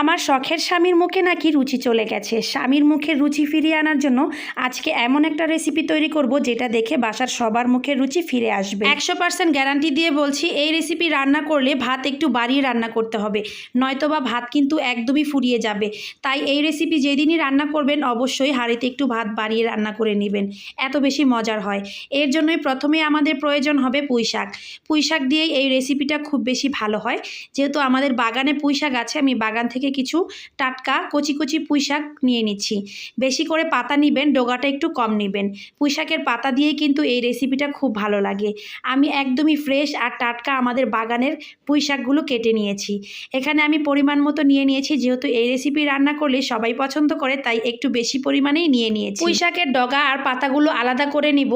আমার শখের স্বামীর মুখে নাকি রুচি চলে গেছে। স্বামীর মুখে রুচি ফিরিয়ে আনার জন্য আজকে এমন একটা রেসিপি তৈরি করব যেটা দেখে বাসার সবার মুখে রুচি ফিরে আসবে। একশো পার্সেন্ট গ্যারান্টি দিয়ে বলছি, এই রেসিপি রান্না করলে ভাত একটু বাড়িয়ে রান্না করতে হবে। নয়তোবা ভাত কিন্তু একদমই ফুরিয়ে যাবে। তাই এই রেসিপি যেদিনই রান্না করবেন, অবশ্যই হাঁড়িতে একটু ভাত বাড়িয়ে রান্না করে নেবেন। এত বেশি মজার হয়। এর জন্যই প্রথমে আমাদের প্রয়োজন হবে পুঁই শাক। পুঁই শাক দিয়েই এই রেসিপিটা খুব বেশি ভালো হয়। যেহেতু আমাদের বাগানে পুঁই শাক আছে, আমি বাগান থেকে কিছু টাটকা কচি কচি পুঁই শাক নিয়ে নিচ্ছি। বেশি করে পাতা নেবেন ডোগাটা একটু কম নেবেন। পুঁই শাকের পাতা দিয়েই কিন্তু এই রেসিপিটা খুব ভালো লাগে। আমি একদমই ফ্রেশ আর টাটকা আমাদের বাগানের পুঁই শাকগুলো কেটে নিয়েছি। এখানে আমি পরিমাণ মতো নিয়ে নিয়েছি যেহেতু এই রেসিপি রান্না করলে সবাই পছন্দ করে তাই একটু বেশি পরিমাণেই নিয়ে নিয়েছি। পুঁই শাকের ডগা আর পাতাগুলো আলাদা করে নিব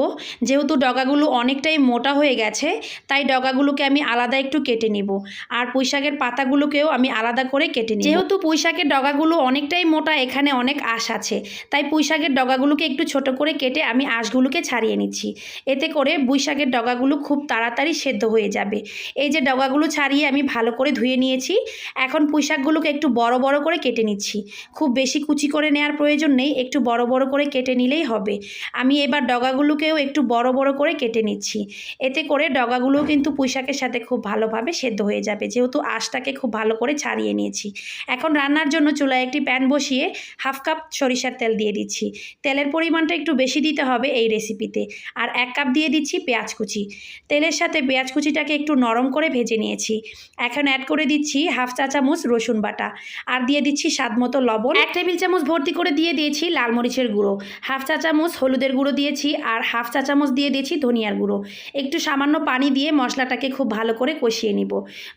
যেহেতু ডগাগুলো অনেকটাই মোটা হয়ে গেছে তাই ডগাগুলোকে আমি আলাদা একটু কেটে নিব। আর পুঁই শাকের পাতাগুলোকেও আমি আলাদা করে কেটে নিই যেহেতু পুঁই শাকের ডগাগুলো অনেকটাই মোটা, এখানে অনেক আঁশ আছে। তাই পুঁইশাকের ডগাগুলোকে একটু ছোট করে কেটে আমি আঁশগুলোকে ছাড়িয়ে নিচ্ছি। এতে করে পুঁই শাকের ডগাগুলো খুব তাড়াতাড়ি সেদ্ধ হয়ে যাবে। এই যে ডগাগুলো ছাড়িয়ে আমি ভালো করে ধুয়ে নিয়েছি, এখন পুঁইশাকগুলোকে একটু বড় বড় করে কেটে নিচ্ছি। খুব বেশি কুচি করে নেওয়ার প্রয়োজন নেই, একটু বড় বড় করে কেটে নিলেই হবে। আমি এবার ডগাগুলোকেও একটু বড় বড় করে কেটে নিচ্ছি। এতে করে ডগাগুলোও কিন্তু পুঁই শাকের সাথে খুব ভালোভাবে সেদ্ধ হয়ে যাবে। যেহেতু আঁশটাকে খুব ভালো করে ছাড়িয়ে নিয়েছি। এখন রান্নার জন্য চুলায় একটি প্যান বসিয়ে হাফ কাপ সরিষার তেল দিয়ে দিচ্ছি। তেলের পরিমাণটা একটু বেশি দিতে হবে এই রেসিপিতে। আর এক কাপ দিয়ে দিচ্ছি পেঁয়াজ কুচি। তেলের সাথে পেঁয়াজ কুচিটাকে একটু নরম করে ভেজে নিয়েছি। এখন অ্যাড করে দিচ্ছি হাফ চা চামচ রসুন বাটা। আর দিয়ে দিচ্ছি স্বাদ মতো লবণ। এক টেবিল চামচ ভর্তি করে দিয়ে দিয়েছি লাল মরিচের গুঁড়ো। হাফ চা চামচ হলুদের গুঁড়ো দিয়েছি আর হাফ চা চামচ দিয়ে দিয়েছি ধনিয়ার গুঁড়ো। একটু সামান্য পানি দিয়ে মশলাটাকে খুব ভালো করে কষিয়ে নিব।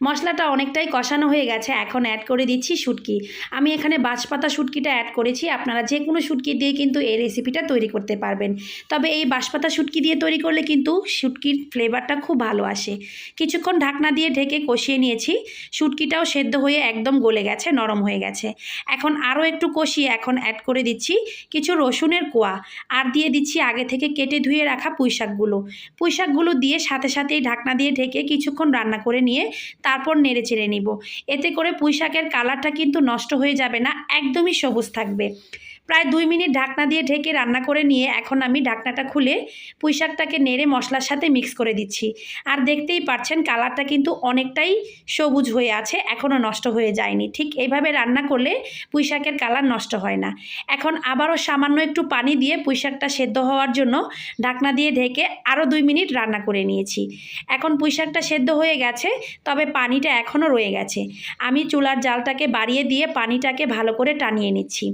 মশলাটা অনেকটাই কষানো হয়ে গেছে। এখন অ্যাড করে দিচ্ছি শুটকি। আমি এখানে বাঁশপাতা শুটকিটা অ্যাড করেছি, আপনারা যে কোনো শুটকি দিয়ে কিন্তু এই রেসিপিটা তৈরি করতে পারবেন। তবে এই বাঁশপাতা শুটকি দিয়ে তৈরি করলে কিন্তু শুটকির ফ্লেভারটা খুব ভালো আসে। কিছুক্ষণ ঢাকনা দিয়ে ঢেকে কষিয়ে নিয়েছি, শুটকিটাও সেদ্ধ হয়ে একদম গলে গেছে, নরম হয়ে গেছে। এখন আরও একটু কষিয়ে এখন অ্যাড করে দিচ্ছি কিছু রসুনের কোয়া। আর দিয়ে দিচ্ছি আগে থেকে কেটে ধুয়ে রাখা পুঁই শাকগুলো। পুঁই শাকগুলো দিয়ে সাথে সাথেই ঢাকনা দিয়ে ঢেকে কিছুক্ষণ রান্না করে নিয়ে তারপর নেড়ে চেড়ে নিব। এতে করে পুঁই শাকের কালারটা কিন্তু নষ্ট হয়ে যাবে না একদমই সবুজ থাকবে। প্রায় দুই মিনিট ঢাকনা দিয়ে ঢেকে রান্না করে নিয়ে এখন আমি ঢাকনাটা খুলে পুঁই শাকটাকে নেড়ে মশলার সাথে মিক্স করে দিচ্ছি। আর দেখতেই পাচ্ছেন কালারটা কিন্তু অনেকটাই সবুজ হয়ে আছে, এখনও নষ্ট হয়ে যায়নি। ঠিক এইভাবে রান্না করলে পুঁই শাকের কালার নষ্ট হয় না। এখন আবারও সামান্য একটু পানি দিয়ে পুঁই শাকটা সেদ্ধ হওয়ার জন্য ঢাকনা দিয়ে ঢেকে আরও দুই মিনিট রান্না করে নিয়েছি। এখন পুঁই শাকটা সেদ্ধ হয়ে গেছে, তবে পানিটা এখনও রয়ে গেছে। আমি চুলার জালটাকে বাড়িয়ে দিয়ে পানিটাকে ভালো করে টানিয়ে নিচ্ছি।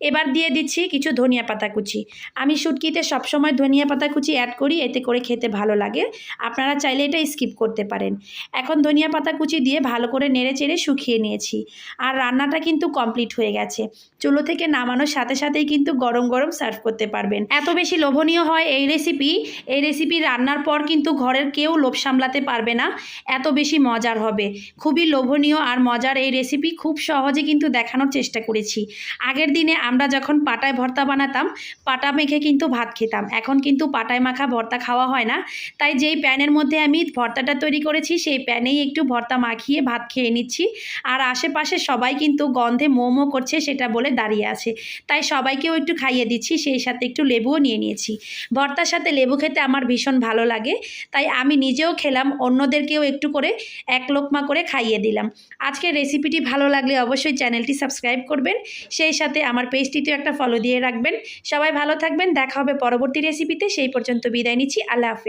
এবার দিয়ে দিচ্ছি কিছু ধনিয়া পাতা কুচি। আমি শুটকিতে সবসময় ধনিয়া পাতা কুচি অ্যাড করি, এতে করে খেতে ভালো লাগে। আপনারা চাইলে এটা স্কিপ করতে পারেন। এখন ধনিয়া পাতা কুচি দিয়ে ভালো করে নেড়ে চেড়ে শুকিয়ে নিয়েছি। আর রান্নাটা কিন্তু কমপ্লিট হয়ে গেছে। চুলো থেকে নামানোর সাথে সাথেই কিন্তু গরম গরম সার্ভ করতে পারবেন। এত বেশি লোভনীয় হয় এই রেসিপি এই রেসিপি রান্নার পর কিন্তু ঘরের কেউ লোভ সামলাতে পারবে না। এত বেশি মজার হবে। খুবই লোভনীয় আর মজার এই রেসিপি খুব সহজে কিন্তু দেখানোর চেষ্টা করেছি। আগের দিনে আমরা যখন পাটায় ভর্তা বানাতাম, পাটা মেখে কিন্তু ভাত খেতাম। এখন কিন্তু পাটায় মাখা ভর্তা খাওয়া হয় না। তাই যেই প্যানের মধ্যে আমি ভর্তাটা তৈরি করেছি, সেই প্যানেই একটু ভর্তা মাখিয়ে ভাত খেয়ে নিচ্ছি। আর আশেপাশে সবাই কিন্তু গন্ধে মোমো করছে, সেটা বলে দাঁড়িয়ে আছে। তাই সবাইকেও একটু খাইয়ে দিচ্ছি, সেই সাথে একটু লেবুও নিয়ে নিয়েছি। ভর্তার সাথে লেবু খেতে আমার ভীষণ ভালো লাগে। তাই আমি নিজেও খেলাম, অন্যদেরকেও একটু করে এক লোকমা করে খাইয়ে দিলাম। আজকের রেসিপিটি ভালো লাগলে অবশ্যই চ্যানেলটি সাবস্ক্রাইব করবেন। সেই সাথে আমার পেজটিতেও একটা ফলো দিয়ে রাখবেন। সবাই ভালো থাকবেন, দেখা হবে পরবর্তী রেসিপিতে সেই পর্যন্ত বিদায় নিচ্ছি। আল্লাহ হাফেজ।